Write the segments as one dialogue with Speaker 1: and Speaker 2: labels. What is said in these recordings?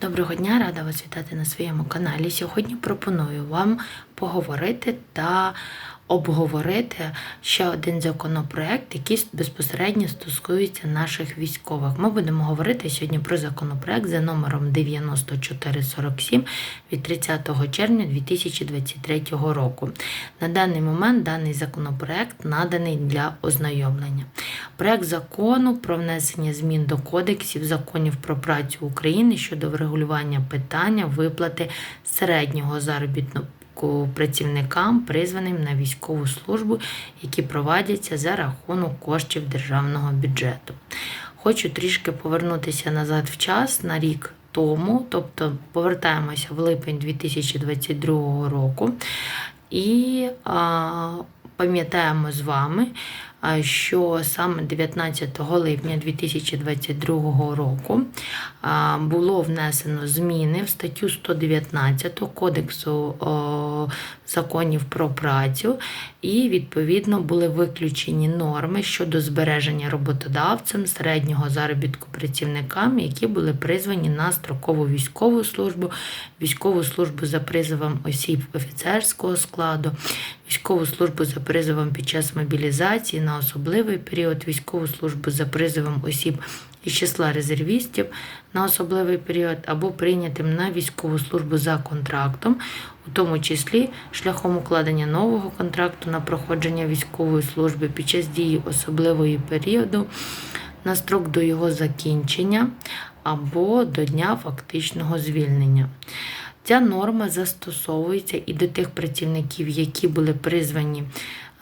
Speaker 1: Доброго дня, рада вас вітати на своєму каналі. Сьогодні пропоную вам поговорити та обговорити ще один законопроект, який безпосередньо стосується наших військових. Ми будемо говорити сьогодні про законопроект за номером 9447 від 30 червня 2023 року. На даний момент даний законопроект наданий для ознайомлення. Проект закону про внесення змін до кодексів законів про працю України щодо врегулювання питання виплати середнього заробітного працівникам, призваним на військову службу, які проводяться за рахунок коштів державного бюджету. Хочу трішки повернутися назад в час на рік тому, тобто повертаємося в липень 2022 року і а, пам'ятаємо з вами, що саме 19 липня 2022 року було внесено зміни в статтю 119 Кодексу законів про працю, і відповідно були виключені норми щодо збереження роботодавцем середнього заробітку працівникам, які були призвані на строкову військову службу, військову службу за призовом осіб офіцерського складу, військову службу за призовом під час мобілізації на особливий період, військову службу за призовом осіб із числа резервістів на особливий період або прийнятим на військову службу за контрактом, у тому числі шляхом укладення нового контракту на проходження військової служби під час дії особливої періоду на строк до його закінчення або до дня фактичного звільнення. Ця норма застосовується і до тих працівників, які були призвані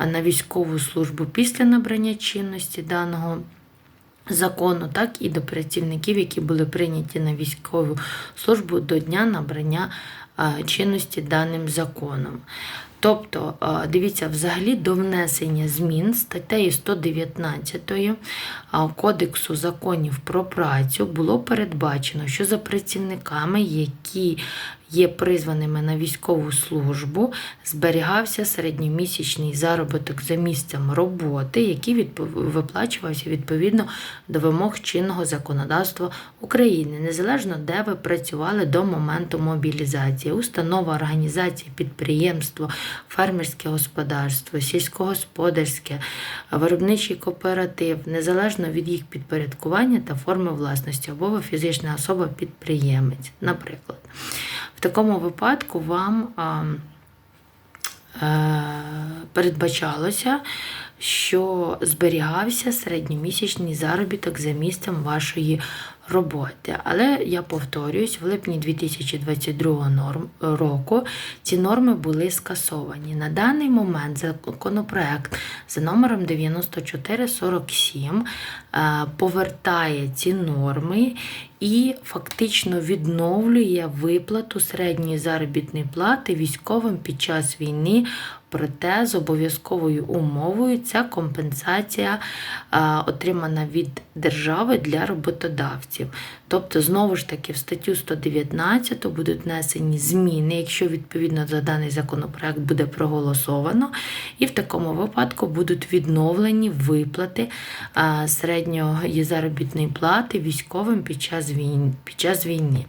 Speaker 1: на військову службу після набрання чинності даного закону, так і до працівників, які були прийняті на військову службу до дня набрання чинності даним законом. Тобто, дивіться, взагалі до внесення змін статтею 119 Кодексу законів про працю було передбачено, що за працівниками, які є призваними на військову службу, зберігався середньомісячний заробіток за місцем роботи, який виплачувався відповідно до вимог чинного законодавства України, незалежно де ви працювали до моменту мобілізації, установа, організація, підприємство, фермерське господарство, сільськогосподарське, виробничий кооператив, незалежно від їх підпорядкування та форми власності, або фізична особа-підприємець, наприклад. В такому випадку вам е, передбачалося, що зберігався середньомісячний заробіток за місцем вашої роботи. Але я повторююсь, в липні 2022 норм, року ці норми були скасовані. На даний момент законопроект за номером 9447 е, повертає ці норми і фактично відновлює виплату середньої заробітної плати військовим під час війни. Проте з обов'язковою умовою ця компенсація отримана від держави для роботодавців. Тобто, знову ж таки, в статтю 119 будуть внесені зміни, якщо відповідно за даний законопроект буде проголосовано, і в такому випадку будуть відновлені виплати середньої заробітної плати військовим під час війни. Під час війни.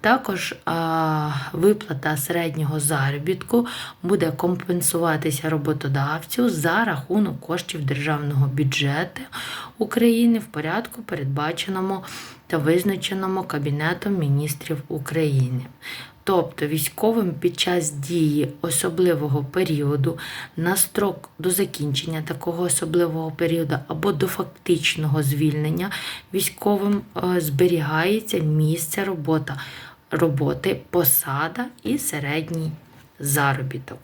Speaker 1: Також а, виплата середнього заробітку буде компенсуватися роботодавцю за рахунок коштів державного бюджету України в порядку, передбаченому та визначеному Кабінетом міністрів України. Тобто військовим під час дії особливого періоду на строк до закінчення такого особливого періоду або до фактичного звільнення військовим е, зберігається місце робота роботи, посада і середній заробіток.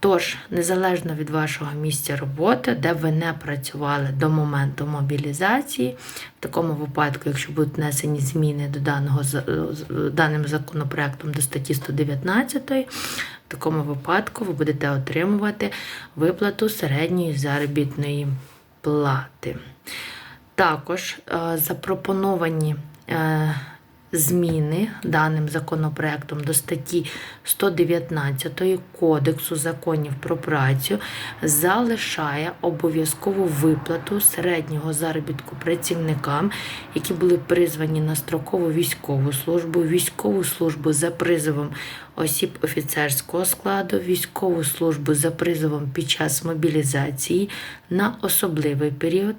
Speaker 1: Тож, незалежно від вашого місця роботи, де ви не працювали до моменту мобілізації, в такому випадку, якщо будуть внесені зміни до даного даним законопроектом до статті 119, в такому випадку ви будете отримувати виплату середньої заробітної плати. Також запропоновані е, зміни даним законопроектом до статті 119 Кодексу законів про працю залишає обов'язкову виплату середнього заробітку працівникам, які були призвані на строкову військову службу, військову службу за призовом осіб офіцерського складу, військову службу за призовом під час мобілізації на особливий період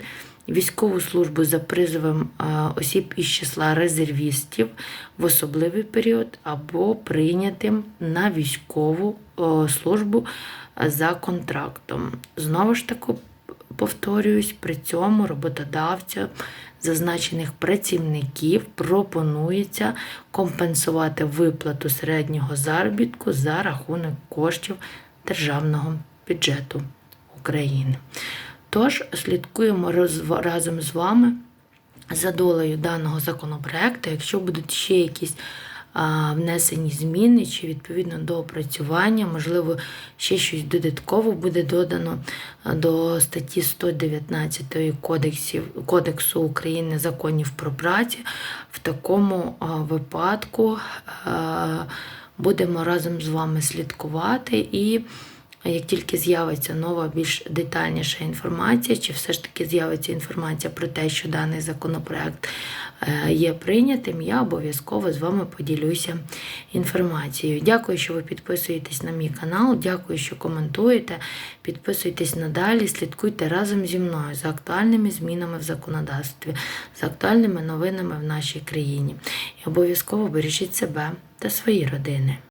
Speaker 1: військову службу за призовом осіб із числа резервістів в особливий період або прийнятим на військову службу за контрактом. Знову ж таки, повторююсь, при цьому роботодавцям зазначених працівників пропонується компенсувати виплату середнього заробітку за рахунок коштів державного бюджету України. Тож слідкуємо разом з вами за долею даного законопроекту. Якщо будуть ще якісь внесені зміни чи відповідно до опрацювання, можливо, ще щось додатково буде додано до статті 119 Кодексів, Кодексу України законів про працю. В такому випадку будемо разом з вами слідкувати і. Як тільки з'явиться нова, більш детальніша інформація, чи все ж таки з'явиться інформація про те, що даний законопроект е, є прийнятим, я обов'язково з вами поділюся інформацією. Дякую, що ви підписуєтесь на мій канал. Дякую, що коментуєте. Підписуйтесь надалі, слідкуйте разом зі мною за актуальними змінами в законодавстві, за актуальними новинами в нашій країні. І обов'язково бережіть себе та свої родини.